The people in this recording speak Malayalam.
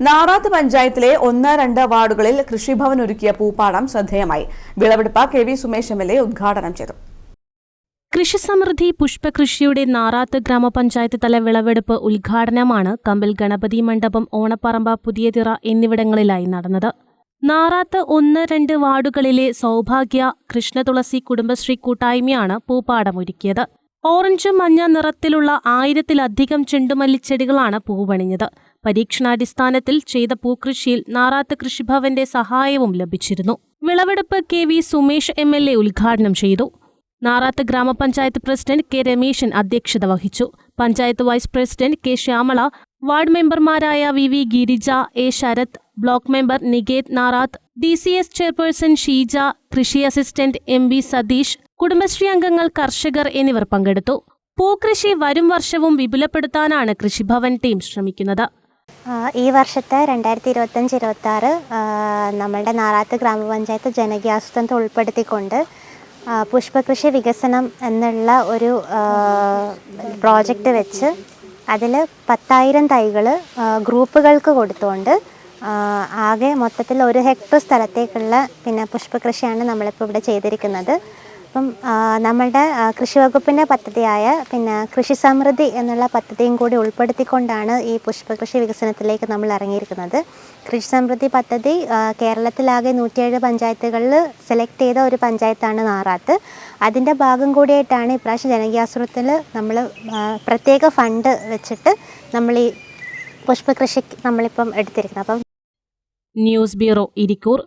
നാറാത്ത് പഞ്ചായത്തിലെ ഒന്ന് രണ്ട് വാർഡുകളിൽ കൃഷിഭവൻ ഒരുക്കിയ പൂപ്പാടം ശ്രദ്ധേയമായി. വിളവെടുപ്പ് K V Sumesh M L A ഉദ്ഘാടനം ചെയ്തു. കൃഷിസമൃദ്ധി പുഷ്പകൃഷിയുടെ നാറാത്ത് ഗ്രാമപഞ്ചായത്ത് തല വിളവെടുപ്പ് ഉദ്ഘാടനമാണ് കമ്പിൽ ഗണപതി മണ്ഡപം ഓണപ്പറമ്പ പുതിയതിറ എന്നിവിടങ്ങളിലായി നടന്നത്. നാറാത്ത് ഒന്ന് രണ്ട് വാർഡുകളിലെ സൗഭാഗ്യ കൃഷ്ണതുളസി കുടുംബശ്രീ കൂട്ടായ്മയാണ് പൂപ്പാടമൊരുക്കിയത് ഓറഞ്ച് മഞ്ഞ നിറത്തിലുള്ള ആയിരത്തിലധികം ചെണ്ടുമല്ലിച്ചെടികളാണ് പൂവണിഞ്ഞത്. പരീക്ഷണാടിസ്ഥാനത്തിൽ ചെയ്ത പൂക്കൃഷിയിൽ നാറാത്ത് കൃഷിഭവന്റെ സഹായവും ലഭിച്ചിരുന്നു. വിളവെടുപ്പ് K V Sumesh M L A ഉദ്ഘാടനം ചെയ്തു. നാറാത്ത് ഗ്രാമപഞ്ചായത്ത് പ്രസിഡന്റ് കെ രമേശൻ അധ്യക്ഷത വഹിച്ചു. Panchayat vice president K Shyamala ward മെമ്പർമാരായ V V Girija A Sarath block member Niketh Narath D C S chairperson Sheeja കൃഷി assistant M V Satheesh Kudumbashree അംഗങ്ങൾ കർഷകർ എന്നിവർ പങ്കെടുത്തു. പൂക്കൃഷി വരും വർഷവും വിപുലപ്പെടുത്താനാണ് കൃഷിഭവൻ ടീം ശ്രമിക്കുന്നത്. ഈ വർഷത്തെ രണ്ടായിരത്തി ഇരുപത്തഞ്ച് ഇരുപത്തി ആറ് നമ്മളുടെ നാറാത്ത് ഗ്രാമപഞ്ചായത്ത് ജനകീയാസൂത്രണത്തെ ഉൾപ്പെടുത്തിക്കൊണ്ട് പുഷ്പകൃഷി വികസനം എന്നുള്ള ഒരു പ്രോജക്റ്റ് വെച്ച് അതിൽ പത്തായിരം തൈകൾ ഗ്രൂപ്പുകൾക്ക് കൊടുത്തുകൊണ്ട് ആകെ മൊത്തത്തിൽ ഒരു ഹെക്ടർ സ്ഥലത്തേക്കുള്ള പിന്നെ പുഷ്പകൃഷിയാണ് നമ്മളിപ്പോൾ ഇവിടെ ചെയ്തിരിക്കുന്നത്. അപ്പം നമ്മളുടെ കൃഷി വകുപ്പിന്റെ പദ്ധതിയായ പിന്നെ കൃഷി സമൃദ്ധി എന്നുള്ള പദ്ധതിയും കൂടി ഉൾപ്പെടുത്തിക്കൊണ്ടാണ് ഈ പുഷ്പകൃഷി വികസനത്തിലേക്ക് നമ്മൾ ഇറങ്ങിയിരിക്കുന്നത്. കൃഷി സമൃദ്ധി പദ്ധതി കേരളത്തിലാകെ നൂറ്റിയേഴ് പഞ്ചായത്തുകളിൽ സെലക്ട് ചെയ്ത ഒരു പഞ്ചായത്താണ് നാറാത്ത്. അതിന്റെ ഭാഗം കൂടിയായിട്ടാണ് ഇപ്രാവശ്യം ജനകീയാസൂത്രത്തിൽ നമ്മൾ പ്രത്യേക ഫണ്ട് വെച്ചിട്ട് നമ്മൾ ഈ പുഷ്പകൃഷി നമ്മളിപ്പം എടുത്തിരിക്കുന്നത്. അപ്പം ന്യൂസ് ബ്യൂറോ ഇരിക്കൂർ.